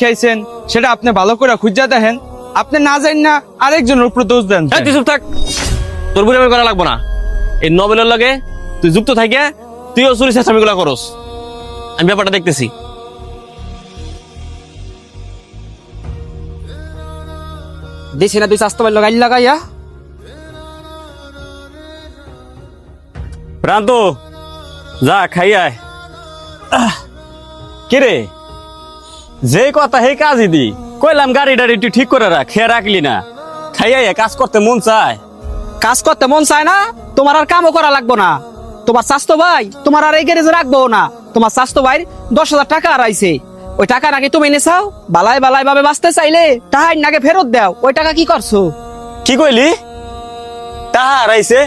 খাইছেন সেটা আপনি ভালো করে খুঁজা দেখেন। আপনি না জানেন না আরেকজনের উপর দোষ দেন। তুই চুপ থাক। তোর বুড়ি করা লাগবো না। এই নবেলের লাগে তুই যুক্ত থাকে তুইও চুরি চেষ্টামিগুলা করস। আমি ব্যাপারটা দেখতেছি। দিছি না দুই স্বাস্থ্য বাইর লাগাই লাগাইয়া প্রান্ত যা খাই আয়। কিরে যে কথা হে কাজই দি। কইলাম গাড়ি তুই ঠিক করে রাখ খেয়ে রাখলি না। খাই আয় কাজ করতে মন চায়। কাজ করতে মন চায় না? তোমার আর কামও করা লাগবো না। তোমার স্বাস্থ্য ভাই তোমার আর এই গ্যারেজে রাখব না। তোমার স্বাস্থ্য ভাই দশ হাজার টাকা আর আইছে ওই টাকা নাকি তুমি এনেছাও বালাই বালাই ভাবে বাঁচতে চাইলে তাহাই নাকি ফেরত দাও। ওই টাকা কি করছ? কি কইলি? তাহা হারাইছে?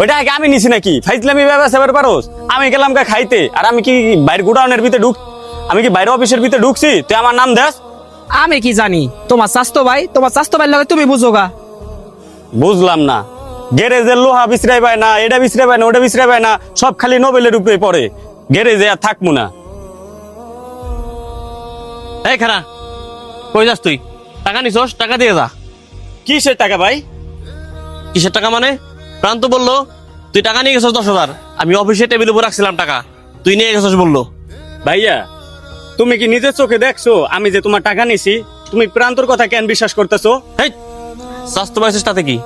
ওইটা আগে আমি নিছি নাকি? ফাইজলামি ব্যবসা পারোস? আমি গেলাম গা খাইতে। আর আমি কি বাইরে গোডাউনের ভিতরে ঢুক আমি কি বাইরে অফিসের ভিতরে ঢুকছি? তুই আমার নাম দেস? আমি কি জানি? তোমার স্বাস্থ্য ভাই তোমার স্বাস্থ্য ভাই লাগে তুমি বুঝো গা। বুঝলাম না। গ্যারেজের লোহা বিছরাই পায় না এটা বিছরাই পায় না ওটা বিছরাই পায় না সব খালি নোবেলের উপরে পড়ে। গ্যারেজে আর থাকব না। এই খারা কই যাস তুই? টাকা নিছস? টাকা দিয়ে যা। কিসের টাকা ভাই? কিসের টাকা মানে? প্রান্ত বলল তুই টাকা নিয়ে গেছিস দশ হাজার। আমি অফিসে টেবিল উপর রাখছিলাম টাকা। তুই নিয়ে গেছিস বলল। ভাইয়া তুমি কি নিজের চোখে দেখছ? আমি যে তোমার টাকা নিছি তুমি প্রান্তর কথা কেন বিশ্বাস করতেছো? হেই স্বাস্থ্য পাইছিস তাতে কি?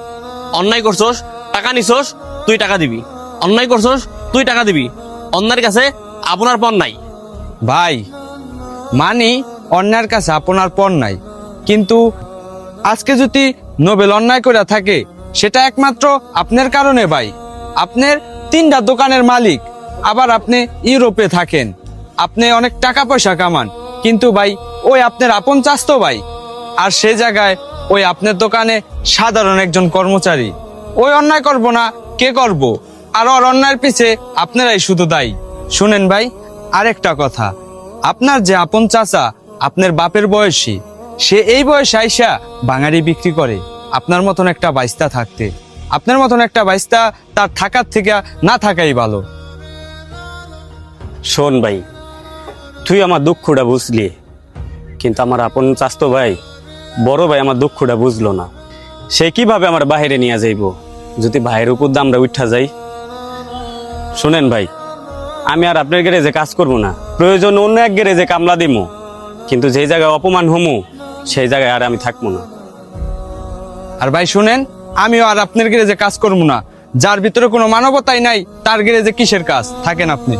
অন্যায় করছস টাকা নিছস তুই টাকা দিবি। অন্যায় করছস তুই টাকা দিবি। অন্যায়ের কাছে আপনার পণ নাই। ভাই মানি অন্যায়ের কাছে আপনার পণ নাই। কিন্তু আজকে যদি নোবেল অন্যায় করে থাকে সেটা একমাত্র আপনার কারণে ভাই। আপনার তিনটা দোকানের মালিক আবার আপনি ইউরোপে থাকেন। আপনি অনেক টাকা পয়সা কামান। কিন্তু ভাই, ওই আপনার আপন চাস্তো ভাই। আর সে জায়গায় ওই আপনার দোকানে সাধারণ একজন কর্মচারী। ওই অন্যায় করব না, কে করব? আর ওর অন্যায়ের পিছে আপনারাই শুধু দায়ী। শুনেন ভাই, আরেকটা কথা। আপনার যে আপন চাচা, আপনার বাপের বয়সী, সে এই বয়সে আইসা বাঙালি বিক্রি করে। আপনার মতন একটা বাইস্তা থাকতে। আপনার মতন একটা বাইস্তা তার থাকার থেকে না থাকাই ভালো। শোন ভাই তুই আমার দুঃখটা বুঝলি, কিন্তু আমার আপন চাস্তো ভাই, বড় ভাই আমার দুঃখটা বুঝলো না। সে কীভাবে আমার বাইরে নিয়ে যাইব? যদি ভাইয়ের উপর দামটা উঠা যাই। শোনেন ভাই, আমি আর আপনার গ্যারেজে কাজ করব না। প্রয়োজন অন্য এক গ্যারেজে কামলা দিমু কিন্তু যে জায়গায় অপমান হমু, সেই জায়গায় আর আমি থাকব না। আর ভাই শুনেন, আমিও আর আপনার গ্যারেজে কাজ করব না। যার ভিতরে কোনো মানবতাই নাই, তার গ্যারেজে কিসের কাজ? থাকেন আপনি।